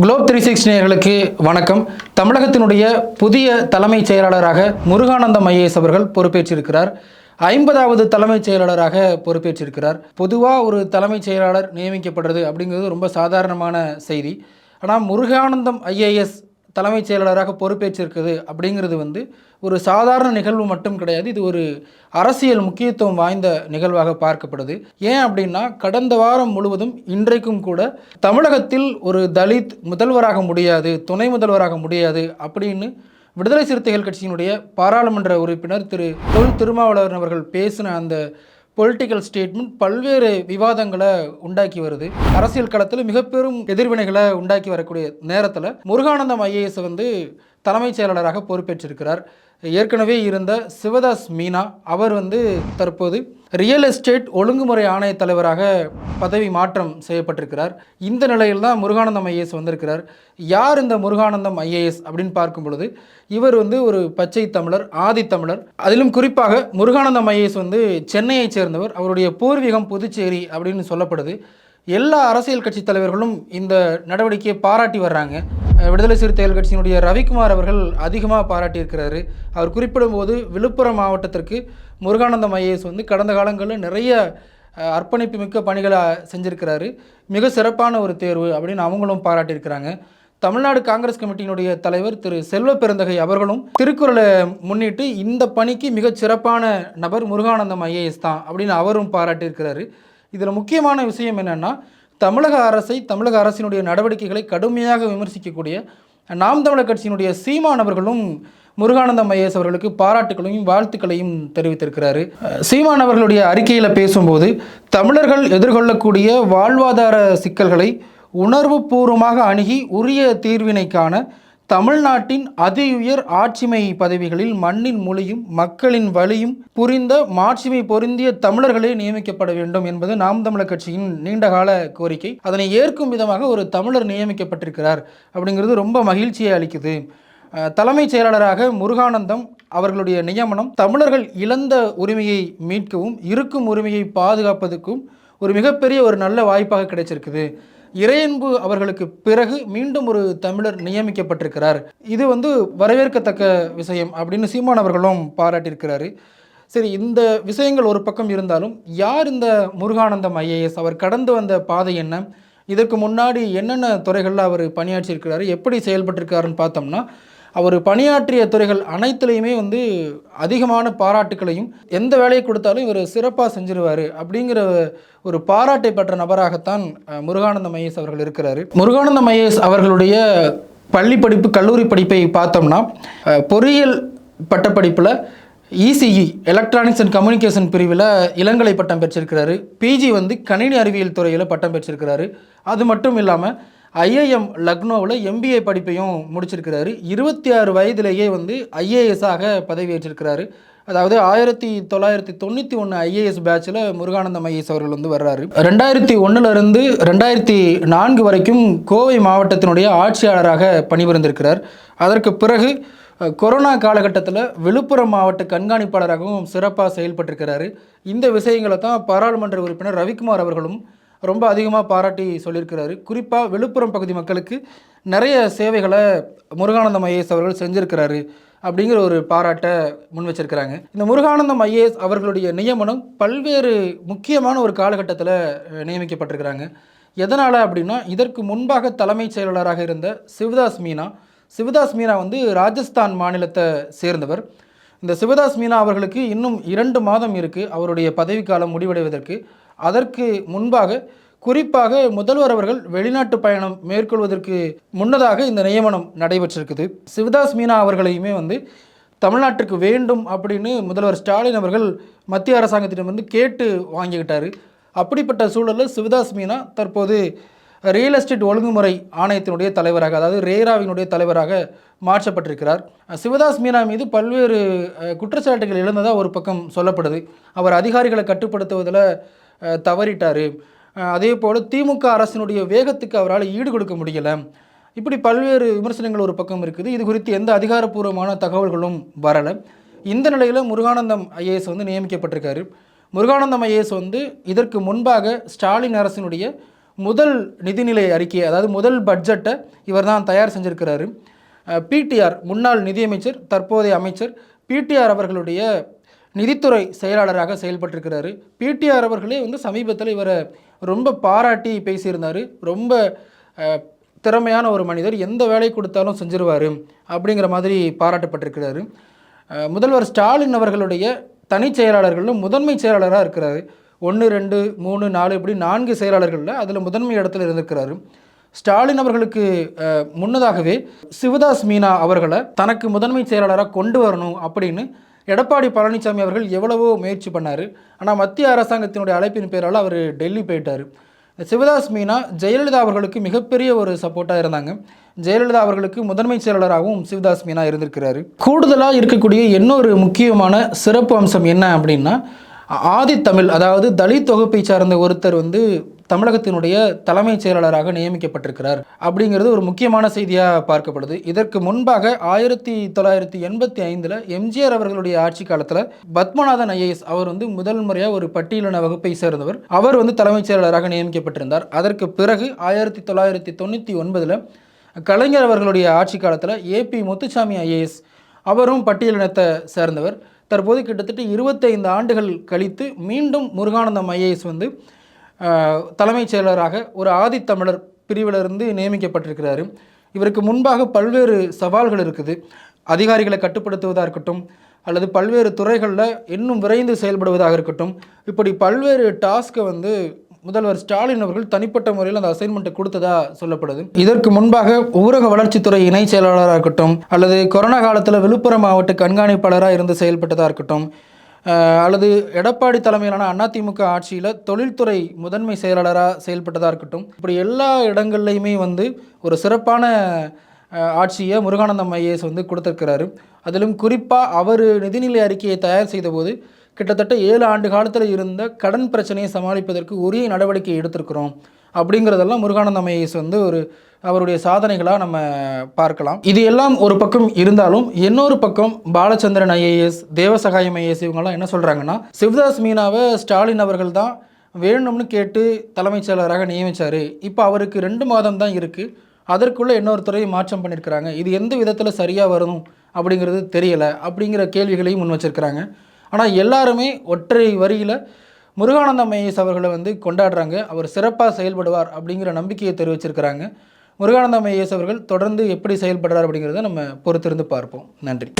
Globe three six நேயர்களுக்கு வணக்கம். தமிழகத்தினுடைய புதிய தலைமைச் செயலாளராக முருகானந்தம் ஐஏஎஸ் அவர்கள் பொறுப்பேற்றிருக்கிறார். ஐம்பதாவது தலைமைச் செயலாளராக பொறுப்பேற்றிருக்கிறார். பொதுவாக ஒரு தலைமைச் செயலாளர் நியமிக்கப்படுறது அப்படிங்கிறது ரொம்ப சாதாரணமான செய்தி. ஆனால் முருகானந்தம் ஐஏஎஸ் தலைமைச் செயலாளராக பொறுப்பேற்றிருக்குது அப்படிங்கிறது வந்து ஒரு சாதாரண நிகழ்வு மட்டும் கிடையாது. இது ஒரு அரசியல் முக்கியத்துவம் வாய்ந்த நிகழ்வாக பார்க்கப்படுது. ஏன் அப்படின்னா கடந்த வாரம் முழுவதும் இன்றைக்கும் கூட தமிழகத்தில் ஒரு தலித் முதல்வராக முடியாது துணை முதல்வராக முடியாது அப்படின்னு விடுதலை சிறுத்தைகள் கட்சியினுடைய பாராளுமன்ற உறுப்பினர் திரு தொல் திருமாவளவன் அவர்கள் பேசின அந்த பொலிட்டிக்கல் ஸ்டேட்மெண்ட் பல்வேறு விவாதங்களை உண்டாக்கி வருது. அரசியல் களத்தில் மிக பெரும் எதிர்வினைகளை உண்டாக்கி வரக்கூடிய நேரத்தில் முருகானந்தம் ஐஏஎஸ் வந்து தலைமைச் செயலாளராக பொறுப்பேற்றிருக்கிறார். ஏற்கனவே இருந்த சிவதாஸ் மீனா அவர் வந்து தற்போது ரியல் எஸ்டேட் ஒழுங்குமுறை ஆணைய தலைவராக பதவி மாற்றம் செய்யப்பட்டிருக்கிறார். இந்த நிலையில் தான் முருகானந்தம் ஐஏஎஸ் வந்திருக்கிறார். யார் இந்த முருகானந்தம் ஐஏஎஸ் அப்படின்னு பார்க்கும் பொழுது இவர் வந்து ஒரு பச்சை தமிழர் ஆதி தமிழர். அதிலும் குறிப்பாக முருகானந்தம் ஐஏஎஸ் வந்து சென்னையைச் சேர்ந்தவர். அவருடைய பூர்வீகம் புதுச்சேரி அப்படின்னு சொல்லப்படுது. எல்லா அரசியல் கட்சி தலைவர்களும் இந்த நடவடிக்கையை பாராட்டி வர்றாங்க. விடுதலை சிறுத்தைகள் கட்சியினுடைய ரவிக்குமார் அவர்கள் அதிகமாக பாராட்டியிருக்கிறாரு அவர் குறிப்பிடும்போது விழுப்புரம் மாவட்டத்திற்கு முருகானந்தம் ஐஏஎஸ் வந்து கடந்த காலங்களில் நிறைய அர்ப்பணிப்பு மிக்க பணிகளை செஞ்சுருக்கிறாரு. மிக சிறப்பான ஒரு தேர்வு அப்படின்னு அவங்களும் பாராட்டியிருக்கிறாங்க தமிழ்நாடு காங்கிரஸ் கமிட்டியினுடைய தலைவர் திரு செல்வ பெருந்தகை அவர்களும் திருக்குறளை முன்னிட்டு இந்த பணிக்கு மிகச் சிறப்பான நபர் முருகானந்தம் ஐஏஎஸ் தான் அப்படின்னு அவரும் பாராட்டியிருக்கிறாரு இதில் முக்கியமான விஷயம் என்னென்னா தமிழக அரசை தமிழக அரசினுடைய நடவடிக்கைகளை கடுமையாக விமர்சிக்கக்கூடிய நாம் தமிழர் கட்சியினுடைய சீமான் அவர்களும் முருகானந்தம் ஐஎஸ் அவர்களுக்கு பாராட்டுகளையும் வாழ்த்துக்களையும் தெரிவித்திருக்கிறாரு. சீமான் அவர்களுடைய அறிக்கையில் பேசும்போது தமிழர்கள் எதிர்கொள்ளக்கூடிய வாழ்வாதார சிக்கல்களை உணர்வுபூர்வமாக அணுகி உரிய தீர்வினை காண தமிழ்நாட்டின் அதியுயர் ஆட்சிமை பதவிகளில் மண்ணின் மொழியும் மக்களின் வழியும் புரிந்த மாட்சிமை பொருந்திய தமிழர்களே நியமிக்கப்பட வேண்டும் என்பது நாம் தமிழர் கட்சியின் நீண்டகால கோரிக்கை. அதனை ஏற்கும் விதமாக ஒரு தமிழர் நியமிக்கப்பட்டிருக்கிறார் அப்படிங்கிறது ரொம்ப மகிழ்ச்சியை அளிக்குது. தலைமைச் செயலாளராக முருகானந்தம் அவர்களுடைய நியமனம் தமிழர்கள் இழந்த உரிமையை மீட்கவும் இருக்கும் உரிமையை பாதுகாப்பதற்கும் ஒரு மிகப்பெரிய ஒரு நல்ல வாய்ப்பாக கிடைச்சிருக்குது. இறையன்பு அவர்களுக்கு பிறகு மீண்டும் ஒரு தமிழர் நியமிக்கப்பட்டிருக்கிறார். இது வந்து வரவேற்கத்தக்க விஷயம் அப்படின்னு சீமான் அவர்களும் பாராட்டியிருக்கிறாரு. சரி இந்த விஷயங்கள் ஒரு பக்கம் இருந்தாலும் யார் இந்த முருகானந்தம் ஐஏஎஸ்? அவர் கடந்து வந்த பாதை என்ன? இதற்கு முன்னாடி என்னென்ன துறைகளில் அவர் பணியாற்றியிருக்கிறாரு? எப்படி செயல்பட்டிருக்காருன்னு பார்த்தோம்னா அவர் பணியாற்றிய துறைகள் அனைத்துலேயுமே வந்து அதிகமான பாராட்டுக்களையும் எந்த வேலையை கொடுத்தாலும் இவர் சிறப்பாக செஞ்சிருவார் அப்படிங்கிற ஒரு பாராட்டை பெற்ற நபராகத்தான் முருகானந்த முருகானந்தம் ஐஏஎஸ் அவர்கள் இருக்கிறார். முருகானந்தம் ஐஏஎஸ் அவர்களுடைய பள்ளி படிப்பு கல்லூரி படிப்பை பார்த்தோம்னா பொறியியல் பட்டப்படிப்பில் இசிஇ எலக்ட்ரானிக்ஸ் அண்ட் கம்யூனிகேஷன் பிரிவில் இளங்கலை பட்டம் பெற்றிருக்கிறாரு. பிஜி வந்து கணினி அறிவியல் துறையில் பட்டம் பெற்றிருக்கிறாரு. அது மட்டும் இல்லாமல் ஐஏஎம் லக்னோவில் எம்பிஏ படிப்பையும் முடிச்சிருக்கிறாரு. இருபத்தி ஆறு வயதிலேயே வந்து ஐஏஎஸ்ஸாக பதவியேற்றிருக்கிறாரு. அதாவது ஆயிரத்தி தொள்ளாயிரத்தி தொண்ணூற்றி ஒன்று ஐஏஎஸ் பேட்சில் முருகானந்தம் ஐஏஎஸ் அவர்கள் வந்து வர்றாரு. ரெண்டாயிரத்தி ஒன்றுலேருந்து ரெண்டாயிரத்தி நான்கு வரைக்கும் கோவை மாவட்டத்தினுடைய ஆட்சியாளராக பணிபுரிந்திருக்கிறார். அதற்கு பிறகு கொரோனா காலகட்டத்தில் விழுப்புரம் மாவட்ட கண்காணிப்பாளராகவும் சிறப்பாக செயல்பட்டிருக்கிறாரு. இந்த விஷயங்களை தான் பாராளுமன்ற உறுப்பினர் ரவிக்குமார் அவர்களும் ரொம்ப அதிகமாக பாராட்டி சொல்லியிருக்கிறாரு. குறிப்பாக விழுப்புரம் பகுதி மக்களுக்கு நிறைய சேவைகளை முருகானந்தம் ஐஏஎஸ் அவர்கள் செஞ்சிருக்கிறாரு அப்படிங்கிற ஒரு பாராட்டை முன் வச்சிருக்கிறாங்க இந்த முருகானந்தம் ஐஏஎஸ் அவர்களுடைய நியமனம் பல்வேறு முக்கியமான ஒரு காலகட்டத்தில் நியமிக்கப்பட்டிருக்கிறாங்க. எதனால் அப்படின்னா இதற்கு முன்பாக தலைமைச் செயலாளராக இருந்த சிவதாஸ் மீனா சிவதாஸ் மீனா வந்து ராஜஸ்தான் மாநிலத்தை சேர்ந்தவர். இந்த சிவதாஸ் மீனா அவர்களுக்கு இன்னும் இரண்டு மாதம் இருக்குது அவருடைய பதவிக்காலம் முடிவடைவதற்கு. அதற்கு முன்பாக குறிப்பாக முதல்வர் அவர்கள் வெளிநாட்டு பயணம் மேற்கொள்வதற்கு முன்னதாக இந்த நியமனம் நடைபெற்றிருக்குது. சிவதாஸ் மீனா அவர்களையுமே வந்து தமிழ்நாட்டுக்கு வேண்டும் அப்படின்னு முதல்வர் ஸ்டாலின் அவர்கள் மத்திய அரசாங்கத்திடம் வந்து கேட்டு வாங்கிக்கிட்டாரு. அப்படிப்பட்ட சூழலில் சிவதாஸ் மீனா தற்போது ரியல் எஸ்டேட் ஒழுங்குமுறை ஆணையத்தினுடைய தலைவராக அதாவது ரேராவினுடைய தலைவராக மாற்றப்பட்டிருக்கிறார். சிவதாஸ் மீனா மீது பல்வேறு குற்றச்சாட்டுகள் எழுந்ததாக ஒரு பக்கம் சொல்லப்படுது. அவர் அதிகாரிகளை கட்டுப்படுத்துவதில் தவறிட்டார். அதே போல் திமுக அரசினுடைய வேகத்துக்கு அவரால் ஈடு கொடுக்க முடியலை. இப்படி பல்வேறு விமர்சனங்கள் ஒரு பக்கம் இருக்குது. இது குறித்து எந்த அதிகாரப்பூர்வமான தகவல்களும் வரலை. இந்த நிலையில் முருகானந்தம் ஐஏஎஸ் வந்து நியமிக்கப்பட்டிருக்காரு. முருகானந்தம் ஐஏஎஸ் வந்து இதற்கு முன்பாக ஸ்டாலின் அரசினுடைய முதல் நிதிநிலை அறிக்கையை அதாவது முதல் பட்ஜெட்டை இவர் தான் தயார் செஞ்சுருக்கிறாரு. பிடிஆர் முன்னாள் நிதியமைச்சர் தற்போதைய அமைச்சர் பிடிஆர் அவர்களுடைய நிதித்துறை செயலாளராக செயல்பட்டிருக்கிறாரு. பிடிஆர் அவர்களே வந்து சமீபத்தில் இவரை ரொம்ப பாராட்டி பேசியிருந்தார். ரொம்ப திறமையான ஒரு மனிதர். எந்த வேலை கொடுத்தாலும் செஞ்சிருவார் அப்படிங்கிற மாதிரி பாராட்டப்பட்டிருக்கிறாரு. முதல்வர் ஸ்டாலின் அவர்களுடைய தனிச் செயலாளர்களும் முதன்மை செயலாளராக இருக்கிறாரு. ஒன்று ரெண்டு மூணு நாலு இப்படி நான்கு செயலாளர்களில் அதில் முதன்மை இடத்துல இருந்திருக்கிறாரு. ஸ்டாலின் அவர்களுக்கு முன்னதாகவே சிவதாஸ் மீனா அவர்களை தனக்கு முதன்மை செயலாளராக கொண்டு வரணும் அப்படின்னு எடப்பாடி பழனிசாமி அவர்கள் எவ்வளவோ முயற்சி பண்ணார். ஆனால் மத்திய அரசாங்கத்தினுடைய அழைப்பின் பேரால் அவர் டெல்லி போயிட்டார். சிவதாஸ் மீனா ஜெயலலிதா அவர்களுக்கு மிகப்பெரிய ஒரு சப்போர்ட்டாக இருந்தாங்க. ஜெயலலிதா அவர்களுக்கு முதன்மை செயலாளராகவும் சிவதாஸ் மீனா இருந்திருக்கிறாரு. கூடுதலாக இருக்கக்கூடிய இன்னொரு முக்கியமான சிறப்பு அம்சம் என்ன அப்படின்னா ஆதித்தமிழ் அதாவது தலித் தொகுப்பை சார்ந்த ஒருத்தர் வந்து தமிழகத்தினுடைய தலைமைச் செயலாளராக நியமிக்கப்பட்டிருக்கிறார். அப்படிங்கிறது ஒரு முக்கியமான செய்தியாக பார்க்கப்படுது. இதற்கு முன்பாக ஆயிரத்தி தொள்ளாயிரத்தி எண்பத்தி ஐந்தில் எம்ஜிஆர் அவர்களுடைய ஆட்சி காலத்தில் பத்மநாதன் ஐஏஎஸ் அவர் வந்து முதல் முறையாக ஒரு பட்டியலின வகுப்பை சேர்ந்தவர். அவர் வந்து தலைமைச் செயலாளராக நியமிக்கப்பட்டிருந்தார். அதற்கு பிறகு ஆயிரத்தி தொள்ளாயிரத்தி தொண்ணூற்றி ஒன்பதில் கலைஞர் அவர்களுடைய ஆட்சி காலத்தில் ஏபி முத்துசாமி ஐஏஎஸ் அவரும் பட்டியலினத்தை சேர்ந்தவர். தற்போது கிட்டத்தட்ட இருபத்தைந்து ஆண்டுகள் கழித்து மீண்டும் முருகானந்தம் ஐஏஎஸ் வந்து தலைமைச் செயலராக ஒரு ஆதித்தமிழர் பிரிவிலிருந்து நியமிக்கப்பட்டிருக்கிறாரு. இவருக்கு முன்பாக பல்வேறு சவால்கள் இருக்குது. அதிகாரிகளை கட்டுப்படுத்துவதாக இருக்கட்டும் அல்லது பல்வேறு துறைகளில் இன்னும் விரைந்து செயல்படுவதாக இருக்கட்டும் இப்படி பல்வேறு டாஸ்க்கை வந்து முதல்வர் ஸ்டாலின் அவர்கள் தனிப்பட்ட முறையில் அந்த அசைன்மெண்ட்டை கொடுத்ததா சொல்லப்படுது. இதற்கு முன்பாக ஊரக வளர்ச்சித்துறை இணை செயலாளராக இருக்கட்டும் அல்லது கொரோனா காலத்தில் விழுப்புரம் மாவட்ட கண்காணிப்பாளராக இருந்து செயல்பட்டதாக இருக்கட்டும் அல்லது எடப்பாடி தலைமையிலான அதிமுக ஆட்சியில் தொழில்துறை முதன்மை செயலாளராக செயல்பட்டதாக இருக்கட்டும் இப்படி எல்லா இடங்கள்லையுமே வந்து ஒரு சிறப்பான ஆட்சியை முருகானந்தம் ஐஏஎஸ் வந்து கொடுத்துருக்கிறாரு. அதிலும் குறிப்பாக அவர் நிதிநிலை அறிக்கையை தயார் செய்தபோது கிட்டத்தட்ட ஏழு ஆண்டு காலத்தில் இருந்த கடன் பிரச்சனையை சமாளிப்பதற்கு உரிய நடவடிக்கை எடுத்திருக்கிறோம். அப்படிங்கிறதெல்லாம் முருகானந்தம் ஐஏஎஸ் வந்து ஒரு அவருடைய சாதனைகளாக நம்ம பார்க்கலாம். இது எல்லாம் ஒரு பக்கம் இருந்தாலும் இன்னொரு பக்கம் பாலச்சந்திரன் ஐஏஎஸ் தேவசகாயம் ஐஏஎஸ் இவங்கெல்லாம் என்ன சொல்கிறாங்கன்னா சிவதாஸ் மீனாவை ஸ்டாலின் அவர்கள் தான் வேணும்னு கேட்டு தலைமைச் செயலராக நியமித்தார் இப்போ அவருக்கு ரெண்டு மாதம் தான் இருக்குது அதற்குள்ளே இன்னொரு துறையை மாற்றம் பண்ணியிருக்கிறாங்க இது எந்த விதத்தில் சரியாக வரும் அப்படிங்கிறது தெரியலை. அப்படிங்கிற கேள்விகளையும் முன் வச்சிருக்கிறாங்க. ஆனால் எல்லாருமே ஒற்றை வரியில் முருகானந்தம் ஐஏஎஸ் அவர்களை வந்து கொண்டாடுறாங்க. அவர் சிறப்பாக செயல்படுவார் அப்படிங்கிற நம்பிக்கையை தெரிவிச்சிருக்கிறாங்க. முருகானந்தம் ஐஏஎஸ் அவர்கள் தொடர்ந்து எப்படி செயல்படுறார் அப்படிங்கிறத நம்ம பொறுத்திருந்து பார்ப்போம். நன்றி.